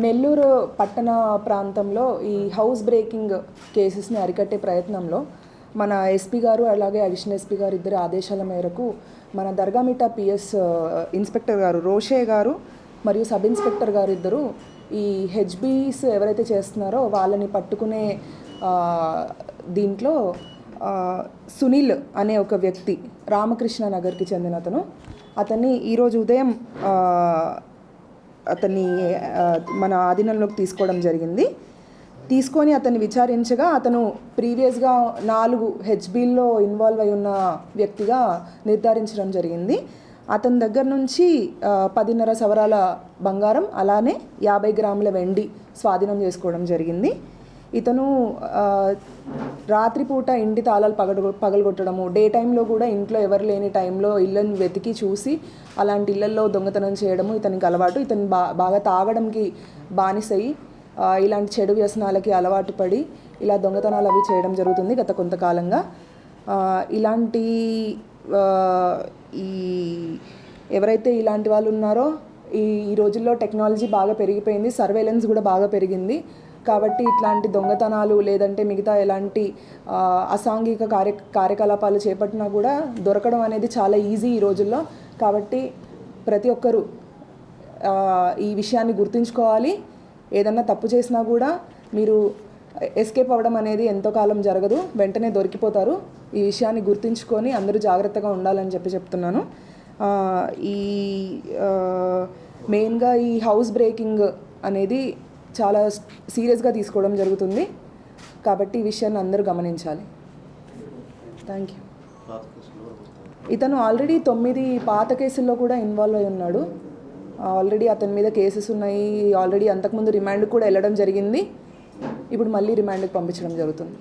నెల్లూరు పట్టణ ప్రాంతంలో ఈ హౌస్ బ్రేకింగ్ కేసెస్ని అరికట్టే ప్రయత్నంలో మన ఎస్పీ గారు అలాగే అడిషనల్ ఎస్పీ గారు ఇద్దరు ఆదేశాల మేరకు మన దర్గామిటా పిఎస్ ఇన్స్పెక్టర్ గారు రోషే గారు మరియు సబ్ ఇన్స్పెక్టర్ గారు ఇద్దరు ఈ హెచ్బీస్ ఎవరైతే చేస్తున్నారో వాళ్ళని పట్టుకునే దీంట్లో సునీల్ అనే ఒక వ్యక్తి రామకృష్ణ నగర్కి చెందిన అతను. అతన్ని ఈరోజు ఉదయం అతన్ని మన ఆధీనంలోకి తీసుకోవడం జరిగింది. తీసుకొని అతన్ని విచారించగా అతను ప్రీవియస్గా నాలుగు హెచ్బీల్లో ఇన్వాల్వ్ అయి ఉన్న వ్యక్తిగా నిర్ధారించడం జరిగింది. అతని దగ్గర నుంచి పదిన్నర సవరాల బంగారం అలానే యాభై గ్రాముల వెండి స్వాధీనం చేసుకోవడం జరిగింది. ఇతను రాత్రిపూట ఇంటి తాళాలు పగడు పగలగొట్టడము డే టైంలో కూడా ఇంట్లో ఎవరు లేని టైంలో ఇళ్ళని వెతికి చూసి అలాంటి ఇళ్ళల్లో దొంగతనం చేయడము ఇతనికి అలవాటు. ఇతను బా బాగా తాగడంకి బానిసయి ఇలాంటి చెడు వ్యసనాలకి అలవాటు పడి ఇలా దొంగతనాలు అవి చేయడం జరుగుతుంది గత కొంతకాలంగా. ఇలాంటి ఈ ఎవరైతే ఇలాంటి వాళ్ళు ఉన్నారో ఈ ఈ రోజుల్లో టెక్నాలజీ బాగా పెరిగిపోయింది సర్వేలెన్స్ కూడా బాగా పెరిగింది. కాబట్టి ఇట్లాంటి దొంగతనాలు లేదంటే మిగతా ఎలాంటి అసాంఘిక కార్య కార్యకలాపాలు చేపట్టినా కూడా దొరకడం అనేది చాలా ఈజీ ఈ రోజుల్లో. కాబట్టి ప్రతి ఒక్కరూ ఈ విషయాన్ని గుర్తుంచుకోవాలి. ఏదన్నా తప్పు చేసినా కూడా మీరు ఎస్కేప్ అవ్వడం అనేది ఎంతో కాలం జరగదు వెంటనే దొరికిపోతారు. ఈ విషయాన్ని గుర్తుంచుకొని అందరూ జాగ్రత్తగా ఉండాలని చెప్పి చెప్తున్నాను. ఈ మెయిన్గా ఈ హౌస్ బ్రేకింగ్ అనేది చాలా సీరియస్గా తీసుకోవడం జరుగుతుంది. కాబట్టి ఈ విషయాన్ని అందరూ గమనించాలి. థ్యాంక్ యూ ఇతను ఆల్రెడీ తొమ్మిది పాత కేసుల్లో కూడా ఇన్వాల్వ్ అయి ఉన్నాడు. ఆల్రెడీ అతని మీద కేసెస్ ఉన్నాయి. ఆల్రెడీ అంతకుముందు రిమాండ్ కూడా వెళ్ళడం జరిగింది. ఇప్పుడు మళ్ళీ రిమాండ్కి పంపించడం జరుగుతుంది.